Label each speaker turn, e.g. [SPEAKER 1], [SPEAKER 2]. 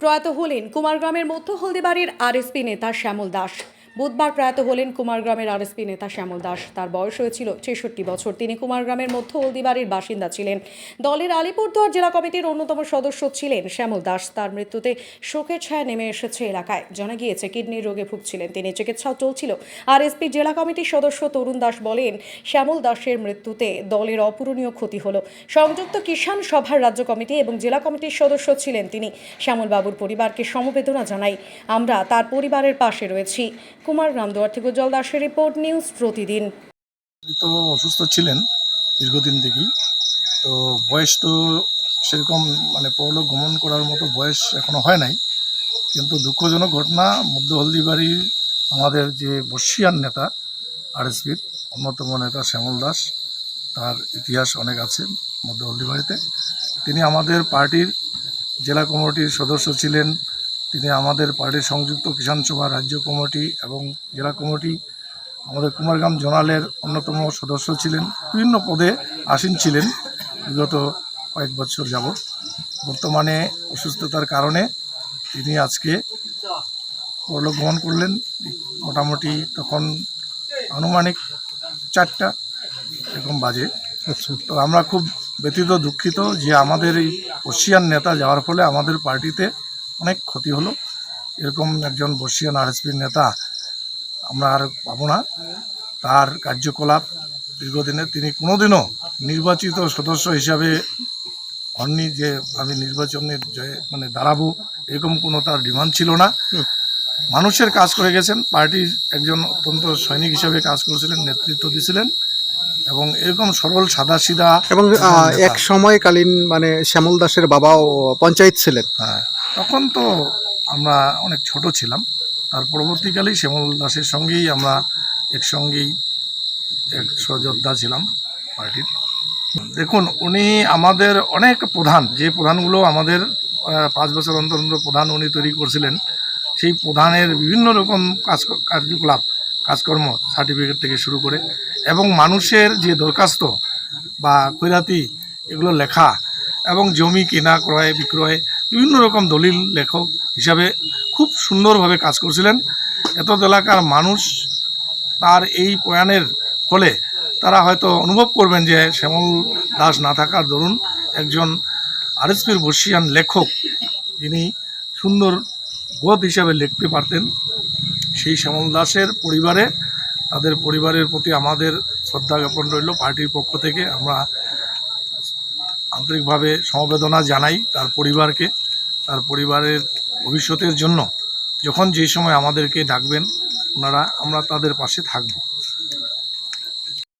[SPEAKER 1] প্রয়াত হলেন কুমারগ্রামের মধ্য হলদিবাড়ির আরএসপি নেতা শ্যামল দাস। বুধবার প্রয়াত হলেন কুমারগ্রামের আরএসপি নেতা শ্যামল দাস। তার বয়স হয়েছিল ছেষট্টি বছর। তিনি কুমারগ্রামের মধ্য হলদিবাড়ির বাসিন্দা ছিলেন। দলের আলিপুরদুয়ার জেলা কমিটির অন্যতম সদস্য ছিলেন শ্যামল দাস। তার মৃত্যুতে শোকের ছায়া নেমে এসেছে এলাকায়। জানা গিয়েছে, কিডনির রোগে ভুগছিলেন। তিনি চিকিৎসাও চলছিল। আরএসপি জেলা কমিটির সদস্য তরুণ দাস বলেন, শ্যামল দাসের মৃত্যুতে দলের অপূরণীয় ক্ষতি হলো। সংযুক্ত কিষাণ সভার রাজ্য কমিটি এবং জেলা কমিটির সদস্য ছিলেন তিনি। শ্যামলবাবুর পরিবারকে সমবেদনা জানাই, আমরা তার পরিবারের পাশে রয়েছি। কুমারগ্রাম দুয়ার থেকে উজ্জ্বল দাসের রিপোর্ট নিউজ প্রতিদিন।
[SPEAKER 2] তো অসুস্থ ছিলেন দীর্ঘদিন থেকেই। তো বয়স তো সেরকম মানে পরলোক গমন করার মতো বয়স এখনও হয় নাই। কিন্তু দুঃখজনক ঘটনা, মধ্য হলদিবাড়ির আমাদের যে বর্ষিয়ান নেতা আরএসপির অন্যতম নেতা শ্যামল দাস, তার ইতিহাস অনেক আছে মধ্য হলদিবাড়িতে। তিনি আমাদের পার্টির জেলা কমিটির সদস্য ছিলেন তিনি আমাদের পার্টির সংযুক্ত কিষাণ সভা রাজ্য কমিটি এবং জেলা কমিটি আমাদের কুমারগ্রাম জোনালের অন্যতম সদস্য ছিলেন বিভিন্ন পদে আসীন ছিলেন বিগত কয়েক বছর যাবৎ। বর্তমানে অসুস্থতার কারণে তিনি আজকে পরলোক গমন করলেন। মোটামুটি তখন আনুমানিক চারটা এরকম বাজে।
[SPEAKER 3] আচ্ছা।
[SPEAKER 2] তো আমরা খুব ব্যতীত দুঃখিত যে আমাদের এই বর্ষিয়ান নেতা যাওয়ার ফলে আমাদের পার্টিতে অনেক ক্ষতি হলো। এরকম একজন বর্ষিয়ান আরএসপির নেতা আমরা আর পাবো না। তার কার্যকলাপ দীর্ঘদিনে তিনি কোনোদিনও নির্বাচিত সদস্য হিসাবে হননি যে আমি নির্বাচনে জয়ে মানে দাঁড়াবো এরকম কোনো তার ডিমান্ড ছিল না। মানুষের কাজ করে গেছেন পার্টির একজন অত্যন্ত সৈনিক হিসাবে কাজ করেছিলেন নেতৃত্ব দিয়েছিলেন। এবং এরকম সরল সাদা সিধা
[SPEAKER 3] এবং এক সময়কালীন মানে শ্যামল দাসের বাবাও পঞ্চায়েত ছিলেন।
[SPEAKER 2] হ্যাঁ তখন তো আমরা অনেক ছোট ছিলাম। তার পরবর্তীকালেই শ্যামল দাসের সঙ্গেই আমরা একসঙ্গেই এক সহযোদ্ধা ছিলাম পার্টির। দেখুন উনি আমাদের অনেক প্রধান। যে প্রধানগুলো আমাদের পাঁচ বছর অন্তর অন্তর প্রধান উনি তৈরি করছিলেন সেই প্রধানের বিভিন্ন রকম কাজ কার্যকলাপ কাজকর্ম সার্টিফিকেট থেকে শুরু করে এবং মানুষের যে দরখাস্ত বা কৈরাতি এগুলো লেখা এবং জমি কেনা, ক্রয়, বিক্রয় বিভিন্ন রকম দলিল লেখক হিসাবে খুব সুন্দরভাবে কাজ করছিলেন। এত এলাকার মানুষ তার এই প্রয়াণের ফলে তারা হয়তো অনুভব করবেন যে শ্যামল দাস না থাকার দরুন একজন আরএসপির বর্ষিয়ান লেখক যিনি সুন্দর বোধ হিসাবে লিখতে পারতেন। সেই শ্যামল দাসের পরিবারে, তাদের পরিবারের প্রতি আমাদের শ্রদ্ধা জ্ঞাপন রইল। পার্টির পক্ষ থেকে আমরা আন্তরিকভাবে সমবেদনা জানাই তার পরিবারকে, তার পরিবারের ভবিষ্যতের জন্য। যখন যে সময় আমাদেরকে ডাকবেন, ওনারা, আমরা তাদের পাশে থাকব।